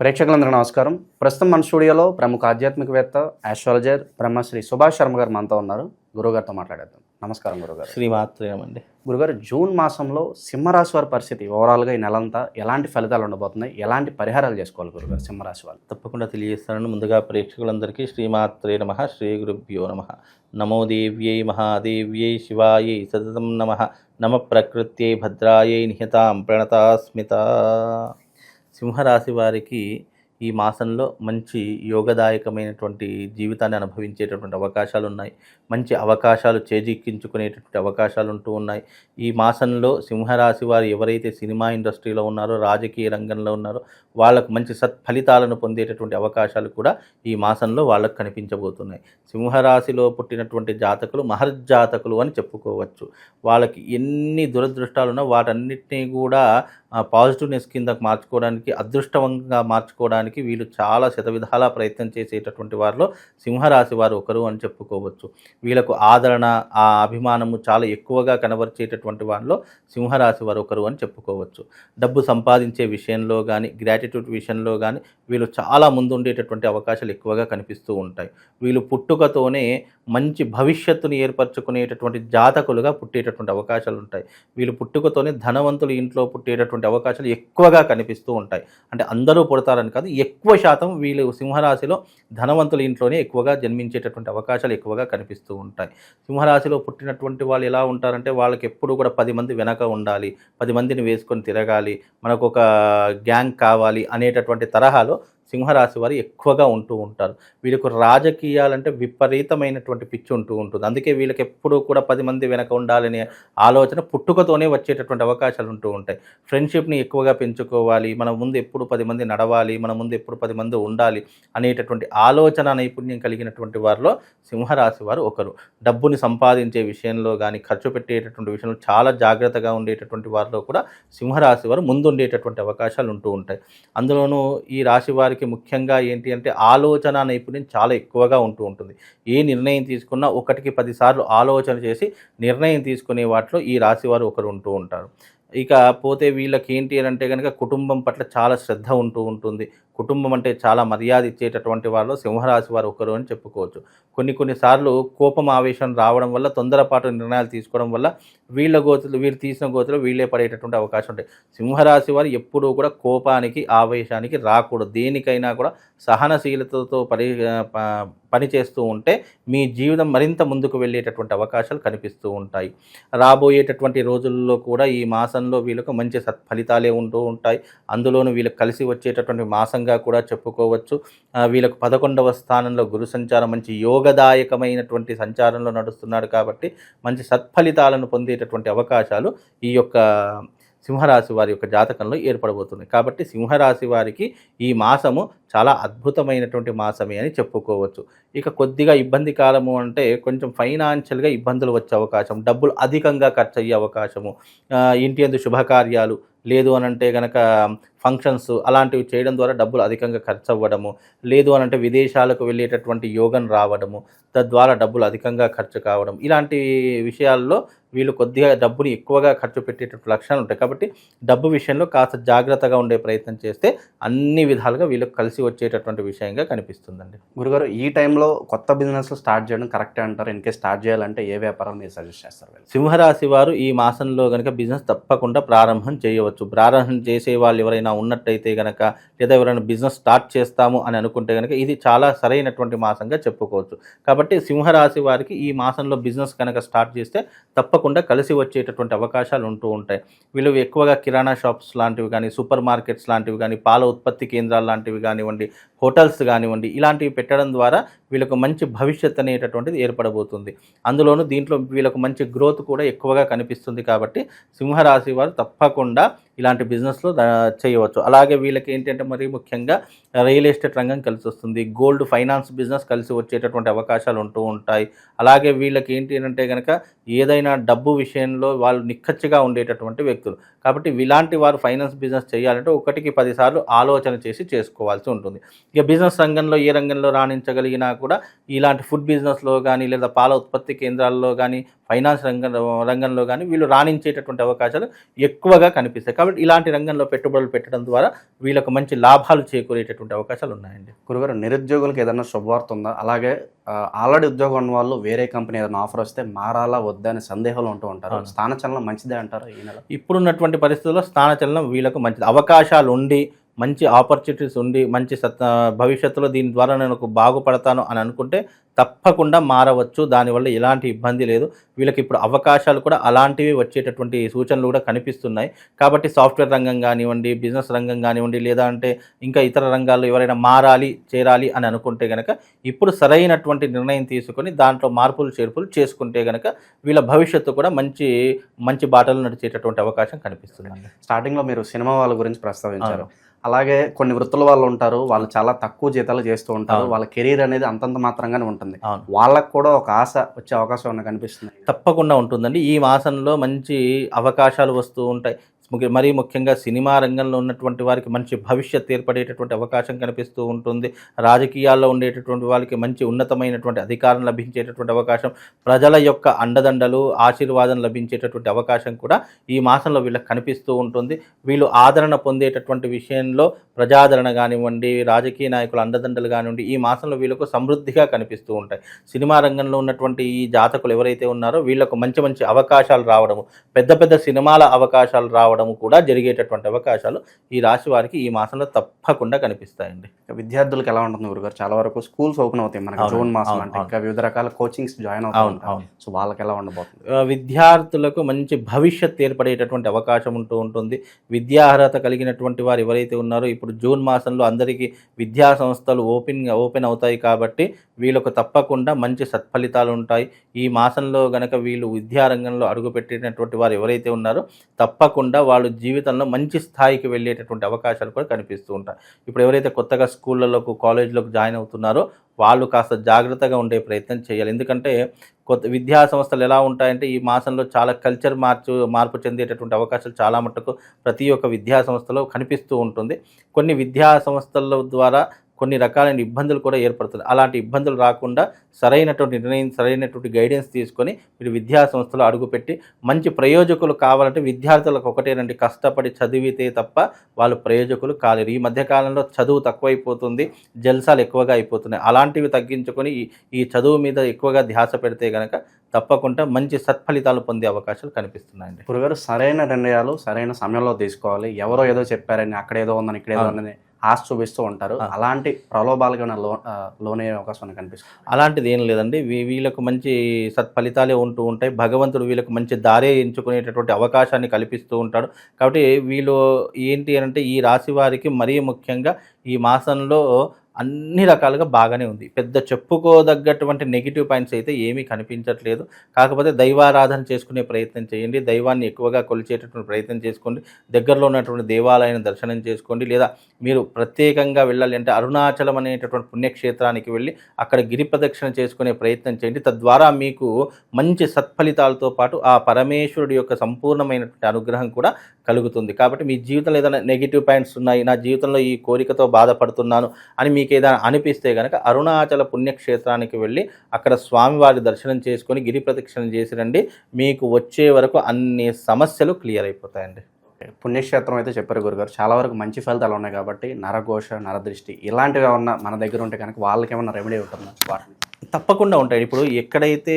ప్రేక్షకులందరూ నమస్కారం. ప్రస్తుతం మన స్టూడియోలో ప్రముఖ ఆధ్యాత్మికవేత్త ఆస్ట్రాలజర్ బ్రహ్మశ్రీ సుభాష్ శర్మ గారు మనతో ఉన్నారు. గురుగారితో మాట్లాడేద్దాం. నమస్కారం గురుగారు శ్రీమాత్రేనమండి గురుగారు జూన్ మాసంలో సింహరాశి వారి పరిస్థితి ఓవరాల్గా ఈ నెలంతా ఎలాంటి ఫలితాలు ఉండబోతున్నాయి? ఎలాంటి పరిహారాలు చేసుకోవాలి గురుగారు సింహరాశి వాళ్ళు? తప్పకుండా తెలియజేస్తానని ముందుగా ప్రేక్షకులందరికీ శ్రీమాత్రే నమ శ్రీ గురుభ్యో నమ. నమో దేవ్యై మహాదేవ్యై శివాయై సతతం నమ. నమ ప్రకృత్యై భద్రాయై నిహతాం ప్రణతాస్మిత. సింహరాశి వారికి ఈ మాసంలో మంచి యోగదాయకమైనటువంటి జీవితాన్ని అనుభవించేటటువంటి అవకాశాలు ఉన్నాయి. మంచి అవకాశాలు చేజిక్కించుకునేటటువంటి అవకాశాలు ఉంటూ ఉన్నాయి. ఈ మాసంలో సింహరాశి వారు ఎవరైతే సినిమా ఇండస్ట్రీలో ఉన్నారో రాజకీయ రంగంలో ఉన్నారో వాళ్ళకు మంచి సత్ఫలితాలను పొందేటటువంటి అవకాశాలు కూడా ఈ మాసంలో వాళ్ళకు కనిపించబోతున్నాయి. సింహరాశిలో పుట్టినటువంటి జాతకులు మహర్జాతకులు అని చెప్పుకోవచ్చు. వాళ్ళకి ఎన్ని దురదృష్టాలున్నా వాటన్నిటినీ కూడా పాజిటివ్నెస్ కింద మార్చుకోవడానికి అదృష్టవంగా మార్చుకోవడానికి వీళ్ళు చాలా శతవిధాల ప్రయత్నం చేసేటటువంటి వారిలో సింహరాశి వారు ఒకరు అని చెప్పుకోవచ్చు. వీళ్ళకు ఆదరణ ఆ అభిమానము చాలా ఎక్కువగా కనబరిచేటటువంటి వారిలో సింహరాశి వారు ఒకరు అని చెప్పుకోవచ్చు. డబ్బు సంపాదించే విషయంలో కానీ గ్రాటిట్యూడ్ విషయంలో కానీ వీళ్ళు చాలా ముందు ఉండేటటువంటి అవకాశాలు ఎక్కువగా కనిపిస్తూ ఉంటాయి. వీళ్ళు పుట్టుకతోనే మంచి భవిష్యత్తుని ఏర్పరచుకునేటటువంటి జాతకులుగా పుట్టేటటువంటి అవకాశాలు ఉంటాయి. వీళ్ళు పుట్టుకతోనే ధనవంతులు ఇంట్లో పుట్టేటటువంటి అవకాశాలు ఎక్కువగా కనిపిస్తూ ఉంటాయి. అంటే అందరూ పుడతారని కాదు ఎక్కువ శాతం వీళ్ళు సింహరాశిలో ధనవంతుల ఇంట్లోనే ఎక్కువగా జన్మించేటటువంటి అవకాశాలు ఎక్కువగా కనిపిస్తూ ఉంటాయి. సింహరాశిలో పుట్టినటువంటి వాళ్ళు ఎలా ఉంటారంటే వాళ్ళకి ఎప్పుడు కూడా పది మంది వెనక ఉండాలి పది మందిని వేసుకొని తిరగాలి మనకు ఒక గ్యాంగ్ కావాలి అనేటటువంటి తరహాలో సింహరాశి వారు ఎక్కువగా ఉంటూ ఉంటారు. వీళ్ళకు రాజకీయాలంటే విపరీతమైనటువంటి పిచ్చి ఉంటూ ఉంటుంది. అందుకే వీళ్ళకి ఎప్పుడూ కూడా పది మంది వెనక ఉండాలనే ఆలోచన పుట్టుకతోనే వచ్చేటటువంటి అవకాశాలు ఉంటూ ఉంటాయి. ఫ్రెండ్షిప్ని ఎక్కువగా పెంచుకోవాలి. మన ముందు ఎప్పుడు పది మంది నడవాలి. మన ముందు ఎప్పుడు పది మంది ఉండాలి అనేటటువంటి ఆలోచన నైపుణ్యం కలిగినటువంటి వారిలో సింహరాశి వారు ఒకరు. డబ్బుని సంపాదించే విషయంలో కానీ ఖర్చు పెట్టేటటువంటి విషయంలో చాలా జాగ్రత్తగా ఉండేటటువంటి వారిలో కూడా సింహరాశి వారు ముందుండేటటువంటి అవకాశాలు ఉంటూ ఉంటాయి. అందులోనూ ఈ రాశి వారి వారికి ముఖ్యంగా ఏంటి అంటే ఆలోచన నైపుణ్యం చాలా ఎక్కువగా ఉంటూ ఉంటుంది. ఏ నిర్ణయం తీసుకున్నా ఒకటికి పదిసార్లు ఆలోచన చేసి నిర్ణయం తీసుకునే వాటిలో ఈ రాశి వారు ఒకరు ఉంటూ ఉంటారు. ఇక పోతే వీళ్ళకి ఏంటి అని అంటే కనుక కుటుంబం పట్ల చాలా శ్రద్ధ ఉంటూ ఉంటుంది. కుటుంబం అంటే చాలా మర్యాద ఇచ్చేటటువంటి వారిలో సింహరాశి వారు ఒకరు అని చెప్పుకోవచ్చు. కొన్ని కొన్నిసార్లు కోపం ఆవేశం రావడం వల్ల తొందరపాటు నిర్ణయాలు తీసుకోవడం వల్ల వీళ్ళ గోతులు వీళ్ళు తీసిన గోతులు వీళ్ళే పడేటటువంటి అవకాశం ఉంటాయి. సింహరాశి వారు ఎప్పుడూ కూడా కోపానికి ఆవేశానికి రాకూడదు. దేనికైనా కూడా సహనశీలతతో పని పని చేస్తూ ఉంటే మీ జీవితం మరింత ముందుకు వెళ్ళేటటువంటి అవకాశాలు కనిపిస్తూ ఉంటాయి. రాబోయేటటువంటి రోజుల్లో కూడా ఈ మాసంలో వీళ్ళకు మంచి సత్ఫలితాలే ఉంటూ ఉంటాయి. అందులోనూ వీళ్ళకి కలిసి వచ్చేటటువంటి మాసం మాసంగా కూడా చెప్పుకోవచ్చు. వీళ్ళకు పదకొండవ స్థానంలో గురు సంచారం మంచి యోగదాయకమైనటువంటి సంచారంలో నడుస్తున్నాడు కాబట్టి మంచి సత్ఫలితాలను పొందేటటువంటి అవకాశాలు ఈ యొక్క సింహరాశి వారి యొక్క జాతకంలో ఏర్పడబోతుంది కాబట్టి సింహరాశి వారికి ఈ మాసము చాలా అద్భుతమైనటువంటి మాసమే అని చెప్పుకోవచ్చు. ఇక కొద్దిగా ఇబ్బంది కాలము అంటే కొంచెం ఫైనాన్షియల్గా ఇబ్బందులు వచ్చే అవకాశం డబ్బులు అధికంగా ఖర్చు అయ్యే అవకాశము ఇంటి అందు శుభకార్యాలు లేదు అని అంటే కనుక ఫంక్షన్స్ అలాంటివి చేయడం ద్వారా డబ్బులు అధికంగా ఖర్చు అవ్వడము లేదు అని అంటే విదేశాలకు వెళ్ళేటటువంటి యోగం రావడము తద్వారా డబ్బులు అధికంగా ఖర్చు కావడం ఇలాంటి విషయాల్లో వీళ్ళు కొద్దిగా డబ్బుని ఎక్కువగా ఖర్చు పెట్టేటటువంటి లక్షణాలు ఉంటాయి. కాబట్టి డబ్బు విషయంలో కాస్త జాగ్రత్తగా ఉండే ప్రయత్నం చేస్తే అన్ని విధాలుగా వీళ్ళకి కలిసి వచ్చేటటువంటి విషయంగా కనిపిస్తుందండి. గురుగారు ఈ టైంలో కొత్త బిజినెస్ స్టార్ట్ చేయడం కరెక్టే అంటారు? ఇన్కేస్ స్టార్ట్ చేయాలంటే ఏ వ్యాపారం మీరు సజెస్ట్ చేస్తారు? సింహరాశి వారు ఈ మాసంలో కనుక బిజినెస్ తప్పకుండా ప్రారంభం చేయవచ్చు. ప్రారంభం చేసే వాళ్ళు ఎవరైనా ఉన్నట్టయితే కనుక లేదా ఎవరైనా బిజినెస్ స్టార్ట్ చేస్తాము అని అనుకుంటే కనుక ఇది చాలా సరైనటువంటి మాసంగా చెప్పుకోవచ్చు. కాబట్టి సింహరాశి వారికి ఈ మాసంలో బిజినెస్ కనుక స్టార్ట్ చేస్తే తప్పకుండా కలిసి వచ్చేటటువంటి అవకాశాలు ఉంటూ ఉంటాయి. వీళ్ళు ఎక్కువగా కిరాణా షాప్స్ లాంటివి కానీ సూపర్ మార్కెట్స్ లాంటివి కానీ పాల ఉత్పత్తి కేంద్రాలు లాంటివి కానివ్వండి హోటల్స్ కానివ్వండి ఇలాంటివి పెట్టడం ద్వారా వీళ్ళకు మంచి భవిష్యత్ అనేటటువంటిది ఏర్పడబోతుంది. అందులోనూ దీంట్లో వీళ్ళకు మంచి గ్రోత్ కూడా ఎక్కువగా కనిపిస్తుంది కాబట్టి సింహరాశి వారు తప్పకుండా ఇలాంటి బిజినెస్లో చేయ చేయవచ్చు. అలాగే వీళ్ళకి ఏంటంటే మరి ముఖ్యంగా రియల్ ఎస్టేట్ రంగం కలిసి వస్తుంది గోల్డ్ ఫైనాన్స్ బిజినెస్ కలిసి వచ్చేటటువంటి అవకాశాలు ఉంటూ ఉంటాయి. అలాగే వీళ్ళకి ఏంటి అంటే కనుక ఏదైనా డబ్బు విషయంలో వాళ్ళు నిక్కచ్చిగా ఉండేటటువంటి వ్యక్తులు. కాబట్టి ఇలాంటి వారు ఫైనాన్స్ బిజినెస్ చేయాలంటే ఒకటికి పదిసార్లు ఆలోచన చేసి చేసుకోవాల్సి ఉంటుంది. ఇక బిజినెస్ రంగంలో ఏ రంగంలో రాణించగలిగినా కూడా ఇలాంటి ఫుడ్ బిజినెస్లో కానీ లేదా పాల ఉత్పత్తి కేంద్రాల్లో కానీ ఫైనాన్స్ రంగంలో రంగంలో కానీ వీళ్ళు రాణించేటటువంటి అవకాశాలు ఎక్కువగా కనిపిస్తాయి. కాబట్టి ఇలాంటి రంగంలో పెట్టుబడులు పెట్టడం ద్వారా వీళ్ళకు మంచి లాభాలు చేకూరేటటువంటి అవకాశాలు ఉన్నాయండి. గురుగారు నిరుద్యోగులకు ఏదైనా శుభవార్త ఉందా? అలాగే ఆల్రెడీ ఉద్యోగం ఉన్న వాళ్ళు వేరే కంపెనీ ఏదైనా ఆఫర్ వస్తే మారాలా వద్దా అనే సందేహాలు ఉంటూ ఉంటారు. స్థానచలనం మంచిదే అంటారు ఈ నెల? ఇప్పుడున్నటువంటి పరిస్థితుల్లో స్థానచలనం వీళ్ళకు మంచిది. అవకాశాలు ఉండి మంచి ఆపర్చునిటీస్ ఉండి మంచి సత్ భవిష్యత్తులో దీని ద్వారా నేను ఒక బాగుపడతాను అని అనుకుంటే తప్పకుండా మారవచ్చు. దానివల్ల ఎలాంటి ఇబ్బంది లేదు. వీళ్ళకి ఇప్పుడు అవకాశాలు కూడా అలాంటివి వచ్చేటటువంటి సూచనలు కూడా కనిపిస్తున్నాయి. కాబట్టి సాఫ్ట్వేర్ రంగం కానివ్వండి బిజినెస్ రంగం కానివ్వండి లేదా అంటే ఇంకా ఇతర రంగాల్లో ఎవరైనా మారాలి చేరాలి అని అనుకుంటే కనుక ఇప్పుడు సరైనటువంటి నిర్ణయం తీసుకొని దాంట్లో మార్పులు చేర్పులు చేసుకుంటే కనుక వీళ్ళ భవిష్యత్తు కూడా మంచి మంచి బాటలు నడిచేటటువంటి అవకాశం కనిపిస్తుందండి. స్టార్టింగ్లో మీరు సినిమా వాళ్ళ గురించి ప్రస్తావించారు. అలాగే కొన్ని వృత్తుల వాళ్ళు ఉంటారు వాళ్ళు చాలా తక్కువ జీతాలు చేస్తూ ఉంటారు. వాళ్ళ కెరీర్ అనేది అంతంత మాత్రంగానే ఉంటుంది. వాళ్ళకు కూడా ఒక ఆశ వచ్చే అవకాశం కనిపిస్తుంది? తప్పకుండా ఉంటుందండి. ఈ మాసంలో మంచి అవకాశాలు వస్తూ ఉంటాయి. మరీ ముఖ్యంగా సినిమా రంగంలో ఉన్నటువంటి వారికి మంచి భవిష్యత్ ఏర్పడేటటువంటి అవకాశం కనిపిస్తూ ఉంటుంది. రాజకీయాల్లో ఉండేటటువంటి వాళ్ళకి మంచి ఉన్నతమైనటువంటి అధికారం లభించేటటువంటి అవకాశం ప్రజల యొక్క అండదండలు ఆశీర్వాదం లభించేటటువంటి అవకాశం కూడా ఈ మాసంలో వీళ్ళకి కనిపిస్తూ ఉంటుంది. వీళ్ళు ఆదరణ పొందేటటువంటి విషయంలో ప్రజాదరణ కానివ్వండి రాజకీయ నాయకుల అండదండలు కానివ్వండి ఈ మాసంలో వీళ్ళకు సమృద్ధిగా కనిపిస్తూ ఉంటాయి. సినిమా రంగంలో ఉన్నటువంటి ఈ జాతకులు ఎవరైతే ఉన్నారో వీళ్ళకు మంచి మంచి అవకాశాలు రావడము పెద్ద పెద్ద సినిమాల అవకాశాలు రావడం రావడం కూడా జరిగేటటువంటి అవకాశాలు ఈ రాశి వారికి ఈ మాసంలో తప్పకుండా కనిపిస్తాయండి. విద్యార్థులకు ఎలా ఉంటుంది గురుగారు? చాలా వరకు స్కూల్స్ ఓపెన్ అవుతాయి మనకి జూన్ మాసం అంటే. ఇంకా వివిధ రకాల కోచింగ్స్ జాయిన్ అవుతూ అవును ఉంటారు. అవును. సో వాళ్ళకి ఎలా ఉండబోతుంది? విద్యార్థులకు మంచి భవిష్యత్ ఏర్పడేటటువంటి అవకాశం ఉంటూ ఉంటుంది. విద్యా అర్హత కలిగినటువంటి వారు ఎవరైతే ఉన్నారో ఇప్పుడు జూన్ మాసంలో అందరికీ విద్యా సంస్థలు ఓపెన్ ఓపెన్ అవుతాయి కాబట్టి వీళ్ళకు తప్పకుండా మంచి సత్ఫలితాలు ఉంటాయి. ఈ మాసంలో గనక వీళ్ళు విద్యారంగంలో అడుగుపెట్టినటువంటి వారు ఎవరైతే ఉన్నారో తప్పకుండా వాళ్ళు జీవితంలో మంచి స్థాయికి వెళ్ళేటటువంటి అవకాశాలు కూడా కనిపిస్తూ ఉంటాయి. ఇప్పుడు ఎవరైతే కొత్తగా స్కూళ్ళలోకి కాలేజీలకు జాయిన్ అవుతున్నారో వాళ్ళు కాస్త జాగ్రత్తగా ఉండే ప్రయత్నం చేయాలి. ఎందుకంటే కొత్త విద్యా సంస్థలు ఎలా ఉంటాయంటే ఈ మాసంలో చాలా కల్చర్ మార్చు మార్పు చెందేటటువంటి అవకాశాలు చాలా మట్టుకు ప్రతి ఒక్క విద్యా సంస్థలో కనిపిస్తూ ఉంటుంది. కొన్ని విద్యా సంస్థల ద్వారా కొన్ని రకాలైన ఇబ్బందులు కూడా ఏర్పడుతుంది. అలాంటి ఇబ్బందులు రాకుండా సరైనటువంటి నిర్ణయం సరైనటువంటి గైడెన్స్ తీసుకొని మీరు విద్యా సంస్థలో అడుగుపెట్టి మంచి ప్రయోజకులు కావాలంటే విద్యార్థులకు ఒకటేనండి కష్టపడి చదివితే తప్ప వాళ్ళు ప్రయోజకులు కాలేరు. ఈ మధ్యకాలంలో చదువు తక్కువైపోతుంది జల్సాలు ఎక్కువగా అయిపోతున్నాయి. అలాంటివి తగ్గించుకొని ఈ చదువు మీద ఎక్కువగా ధ్యాస పెడితే కనుక తప్పకుండా మంచి సత్ఫలితాలు పొందే అవకాశాలు కనిపిస్తున్నాయండి. గురుగారు సరైన నిర్ణయాలు సరైన సమయంలో తీసుకోవాలి. ఎవరో ఏదో చెప్పారని అక్కడ ఏదో ఉందని ఇక్కడ ఏదో. ఉందని ఆశ చూపిస్తూ ఉంటారు. అలాంటి ప్రలోభాలకు ఏమైనా లో లోనయ్యే అవకాశం కనిపిస్తుంది. అలాంటిది ఏం లేదండి. వీ- వీళ్ళకు మంచి సత్ఫలితాలే ఉంటూ ఉంటాయి. భగవంతుడు వీళ్ళకు మంచి దారే ఎంచుకునేటటువంటి అవకాశాన్ని కల్పిస్తూ ఉంటాడు. కాబట్టి వీళ్ళు ఏంటి అంటే ఈ రాశి వారికి మరీ ముఖ్యంగా ఈ మాసంలో అన్ని రకాలుగా బాగానే ఉంది. పెద్ద చెప్పుకోదగ్గటువంటి నెగిటివ్ పాయింట్స్ అయితే ఏమీ కనిపించట్లేదు. కాకపోతే దైవారాధన చేసుకునే ప్రయత్నం చేయండి. దైవాన్ని ఎక్కువగా కొలిచేటటువంటి ప్రయత్నం చేసుకోండి. దగ్గరలో ఉన్నటువంటి దేవాలయాన్ని దర్శనం చేసుకోండి. లేదా మీరు ప్రత్యేకంగా వెళ్ళాలి అంటే అరుణాచలం అనేటటువంటి పుణ్యక్షేత్రానికి వెళ్ళి అక్కడ గిరి ప్రదక్షిణ చేసుకునే ప్రయత్నం చేయండి. తద్వారా మీకు మంచి సత్ఫలితాలతో పాటు ఆ పరమేశ్వరుడి యొక్క సంపూర్ణమైనటువంటి అనుగ్రహం కూడా కలుగుతుంది. కాబట్టి మీ జీవితంలో ఏదైనా నెగిటివ్ పాయింట్స్ ఉన్నాయి నా జీవితంలో ఈ కోరికతో బాధపడుతున్నాను అని మీకు ఏదైనా అనిపిస్తే కనుక అరుణాచల పుణ్యక్షేత్రానికి వెళ్ళి అక్కడ స్వామివారి దర్శనం చేసుకొని గిరి ప్రదక్షిణ చేసి రండి. మీకు వచ్చే వరకు అన్ని సమస్యలు క్లియర్ అయిపోతాయండి. పుణ్యక్షేత్రం అయితే చెప్పారు గురుగారు. చాలా వరకు మంచి ఫలితాలు ఉన్నాయి కాబట్టి నరఘోష నరదృష్టి ఇలాంటివి ఏమన్నా మన దగ్గర ఉంటే కనుక వాళ్ళకి ఏమన్నా రెమెడీ ఉంటుందా? వాటిని తప్పకుండా ఉంటాయి. ఇప్పుడు ఎక్కడైతే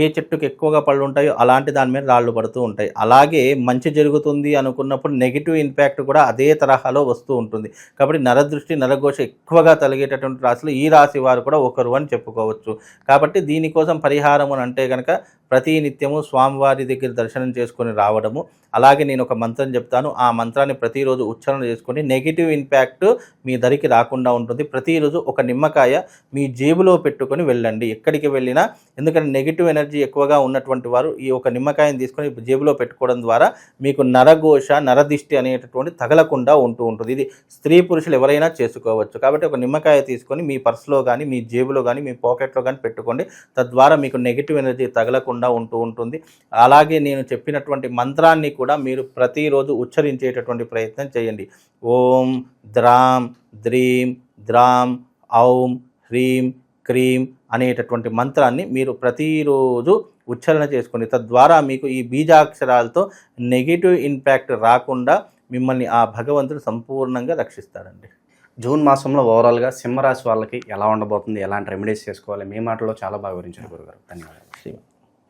ఏ చెట్టుకు ఎక్కువగా పళ్ళు ఉంటాయో అలాంటి దాని మీద రాళ్ళు పడుతూ ఉంటాయి. అలాగే మంచి జరుగుతుంది అనుకున్నప్పుడు నెగిటివ్ ఇంపాక్ట్ కూడా అదే తరహాలో వస్తూ ఉంటుంది. కాబట్టి నరదృష్టి నరఘోష ఎక్కువగా తొలగేటటువంటి రాశులు ఈ రాశి వారు కూడా ఒకరు అని చెప్పుకోవచ్చు. కాబట్టి దీనికోసం పరిహారం అని అంటే కనుక ప్రతి నిత్యము స్వామివారి దగ్గర దర్శనం చేసుకొని రావడము. అలాగే నేను ఒక మంత్రం చెప్తాను. ఆ మంత్రాన్ని ప్రతిరోజు ఉచ్చారణ చేసుకొని నెగిటివ్ ఇంపాక్ట్ మీ దరికి రాకుండా ఉంటుంది. ప్రతిరోజు ఒక నిమ్మకాయ మీ జేబులో పెట్టుకొని వెళ్ళండి. ఎక్కడికి వెళ్ళినా ఎందుకంటే నెగిటివ్ ఎనర్జీ ఎక్కువగా ఉన్నటువంటి వారు ఈ ఒక నిమ్మకాయని తీసుకొని జేబులో పెట్టుకోవడం ద్వారా మీకు నరఘోష నరదిష్టి అనేటటువంటి తగలకుండా ఉంటూ ఉంటుంది. ఇది స్త్రీ పురుషులు ఎవరైనా చేసుకోవచ్చు. కాబట్టి ఒక నిమ్మకాయ తీసుకొని మీ పర్సులో కానీ మీ జేబులో కానీ మీ పాకెట్లో కానీ పెట్టుకోండి. తద్వారా మీకు నెగిటివ్ ఎనర్జీ తగలకుండా ఉంటూ ఉంటుంది. అలాగే నేను చెప్పినటువంటి మంత్రాన్ని కూడా మీరు ప్రతిరోజు ఉచ్చరించేటటువంటి ప్రయత్నం చేయండి. ఓం ద్రాం ద్రీం ద్రాం ఔం హ్రీం క్రీం అనేటటువంటి మంత్రాన్ని మీరు ప్రతిరోజు ఉచ్చారణ చేసుకోండి తద్వారా మీకు ఈ బీజాక్షరాలతో నెగిటివ్ ఇంపాక్ట్ రాకుండా మిమ్మల్ని ఆ భగవంతుడు సంపూర్ణంగా రక్షిస్తాడండి. జూన్ మాసంలో ఓవరాల్గా సింహరాశి వాళ్ళకి ఎలా ఉండబోతుంది ఎలాంటి రెమెడీస్ చేసుకోవాలి మీ మాటలో చాలా బాగా వివరించారు గురుగారు. ధన్యవాదాలు.